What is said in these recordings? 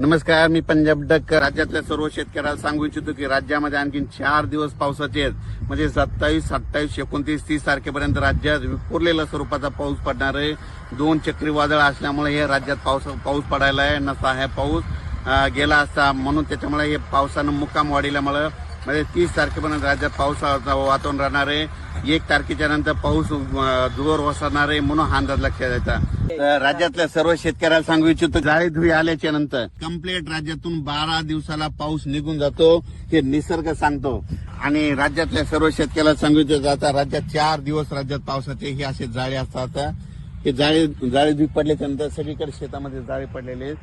नमस्कार मी पंजाब डक्कर. राज्यातल्या सर्व शेतकऱ्याला सांगू इच्छितो की राज्यामध्ये आणखी चार दिवस पावसाचे आहेत. म्हणजे सत्तावीस अठ्ठावीस एकोणतीस तीस तारखेपर्यंत राज्यात विखुरलेल्या स्वरूपाचा पाऊस पडणार आहे. दोन चक्रीवादळ असल्यामुळे हे राज्यात पाऊस पाऊस पडायला आहे नसा हे पाऊस गेला असता म्हणून त्याच्यामुळे हे पावसानं मुक्काम वाढील्यामुळं म्हणजे तीस तारखेपर्यंत राज्यात पावसाचं वातावरण राहणार आहे. एक तारखेच्या नंतर पाऊस जोर वसरणार आहे म्हणून हा अंदाज लक्षात येतात राज्यातल्या सर्व शेतकऱ्याला सांगू इच्छितो जाळी धुई आल्याच्यानंतर कंप्लीट राज्यातून बारा दिवसाला पाऊस निघून जातो हे निसर्ग सांगतो. आणि राज्यातल्या सर्व शेतकऱ्याला सांगू इच्छितो आता राज्यात चार दिवस राज्यात पावसाचे हे असे जाळे असतात. हे जाळे जाळे धुई पडल्याच्या नंतर सगळीकडे शेतामध्ये जाळे पडलेले आहेत.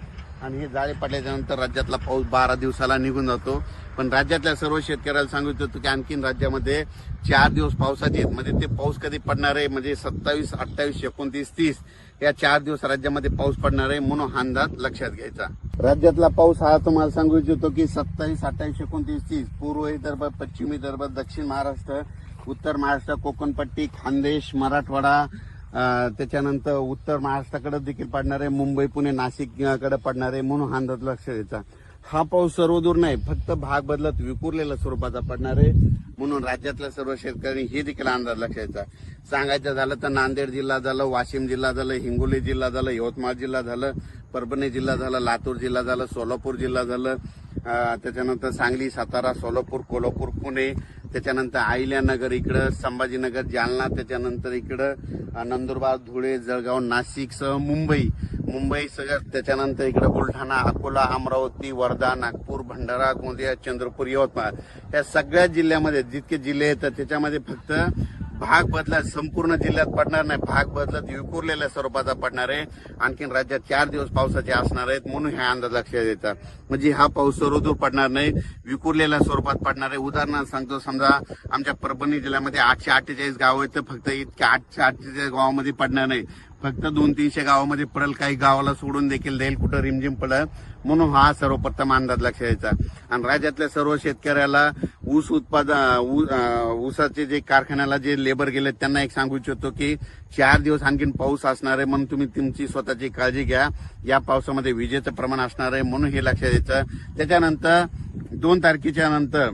आणि हे जाळे पडल्याच्यानंतर राज्यातला पाऊस बारा दिवसाला निघून जातो. पण राज्यातल्या सर्व शेतकऱ्याला सांगू इच्छितो की आणखीन राज्यामध्ये चार दिवस पावसाचे आहेत. म्हणजे ते पाऊस कधी पडणार आहे? म्हणजे सत्तावीस अठ्ठावीस एकोणतीस तीस या चार दिवस राज्यामध्ये पाऊस पडणार आहे म्हणून हा अंदाज लक्षात घ्यायचा. राज्यातला पाऊस हा तुम्हाला सांगू इच्छितो की सत्तावीस अठ्ठावीस एकोणतीस तीस. पूर्व विदर्भ पश्चिम विदर्भ दक्षिण महाराष्ट्र उत्तर महाराष्ट्र कोकणपट्टी खानदेश मराठवाडा त्याच्यानंतर उत्तर महाराष्ट्राकडे देखील पडणार आहे. मुंबई पुणे नाशिककडे पडणार आहे म्हणून हा अंदाज लक्ष द्यायचा. हा पाऊस सर्वदूर नाही फक्त भाग बदलत विखुरलेल्या स्वरूपाचा पडणार आहे म्हणून राज्यातल्या सर्व शेतकऱ्यांनी हे देखील अंदाज लक्ष द्यायचा. सांगायचं झालं तर नांदेड जिल्हा झालं वाशिम जिल्हा झालं हिंगोली जिल्हा झालं यवतमाळ जिल्हा झालं परभणी जिल्हा झालं लातूर जिल्हा झालं सोलापूर जिल्हा झालं. त्याच्यानंतर सांगली सातारा सोलापूर कोल्हापूर पुणे त्याच्यानंतर अहिल्यानगर इकडं संभाजीनगर जालना त्याच्यानंतर इकडं नंदुरबार धुळे जळगाव नाशिक सह मुंबई. मुंबई सगळं त्याच्यानंतर इकडं बुलढाणा अकोला अमरावती वर्धा नागपूर भंडारा गोंदिया चंद्रपूर यवतमाळ. या सगळ्या जिल्ह्यामध्ये जितके जिल्हे येतात त्याच्यामध्ये फक्त भाग बदलत संपूर्ण जिल्ह्यात पडणार नाही. भाग बदलत विखुरलेल्या स्वरूपाचा पडणार आहे. आणखीन राज्यात चार दिवस पावसाचे असणार आहेत म्हणून ह्या अंदाज लक्षात येतात म्हणजे हा पाऊस सर्वदूर पडणार नाही. विखुरलेल्या स्वरूपात पडणार आहे. उदाहरणार्थ सांगतो समजा आमच्या परभणी जिल्ह्यामध्ये आठशे अठ्ठेचाळीस गाव आहेत तर फक्त इतक्या आठशे अठ्ठेचाळीस गावामध्ये पडणार नाही. फक्त दोन तीनशे गावामध्ये पडेल काही गावाला सोडून देखील देईल कुठं रिमझिम पडेल. म्हणून हा सर्वप्रथम अंदाज लक्ष द्यायचा आणि राज्यातल्या सर्व शेतकऱ्याला ऊस उत्पादन ऊसाचे जे कारखान्याला जे लेबर गेले त्यांना एक सांगू इच्छितो की चार दिवस आणखीन पाऊस असणार आहे म्हणून तुम्ही तुमची स्वतःची काळजी घ्या. या पावसामध्ये विजेचं प्रमाण असणार आहे म्हणून हे लक्षात द्यायचं त्याच्यानंतर दोन तारखेच्या नंतर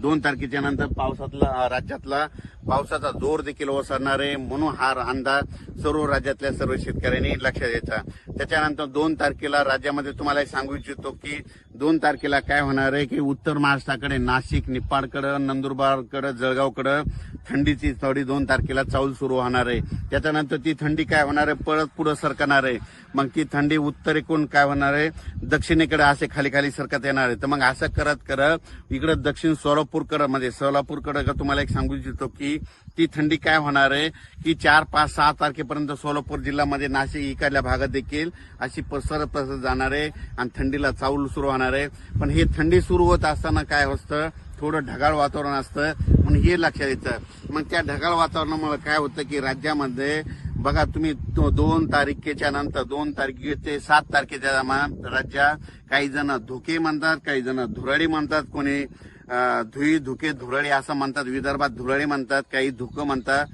दोन तारखेच्या नंतर पावसातला राज्यातला पावसाचा जोर देखील ओसरणार आहे म्हणून हा अंदाज सर्व राज्यातल्या सर्व शेतकऱ्यांनी लक्षात द्यायचा त्याच्यानंतर दोन तारखेला राज्यामध्ये तुम्हाला सांगू इच्छितो की दोन तारखेला काय होणार आहे की उत्तर महाराष्ट्राकडे नाशिक निप्पाडकडे नंदुरबारकडं जळगावकडं थंडीची थोडी दोन तारखेला चाऊल सुरू होणार आहे. त्याच्यानंतर ती थंडी काय होणार आहे? परत पुढे सरकणार आहे. मग ती थंडी उत्तरेकडून काय होणार आहे? दक्षिणेकडे असे खाली खाली सरकत येणार आहे. तर मग असं करत करत इकडं दक्षिण सोलापूरकडे म्हणजे सोलापूरकडं तुम्हाला एक सांगू इच्छितो की ती थंडी काय होणार आहे? की चार पाच सहा तारखेपर्यंत सोलापूर जिल्ह्यामध्ये नाशिक इकडल्या भागात देखील अशी पसरत पसरत जाणार आहे आणि थंडीला चाऊल सुरू होणार आहे. पण हे थंडी सुरू होत असताना काय असतं? थोडं ढगाळ वातावरण असतं. म्हणून हे लक्षात येतं. मग त्या ढगाळ वातावरणामुळे काय होतं की राज्यामध्ये बघा तुम्ही तो दोन तारखेच्या नंतर दोन तारखे ते सात तारखेच्या दरम्यान राज्यात काही जण धुके म्हणतात काही जण धुराळी म्हणतात. कोणी धुई धुके धुरळी असं म्हणतात. विदर्भात धुरळी म्हणतात काही धुकं म्हणतात.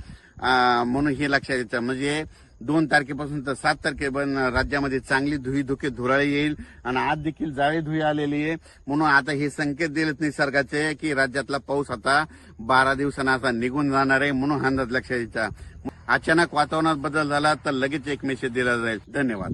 म्हणून हे लक्षात येतं. म्हणजे दोन तारखेपासून तर सात तारखेपर्यंत राज्यामध्ये चांगली धुई धुके धुराळी येईल आणि आज देखील जाळी धुई आलेली आहे. म्हणून आता हे संकेत दिलेत निसर्गाचे की राज्यातला पाऊस आता बारा दिवसांना आता निघून जाणार आहे म्हणून अंदाज लक्षात द्यायचा अचानक वातावरणात बदल झाला तर लगेच एक मेसेज दिला जाईल. धन्यवाद.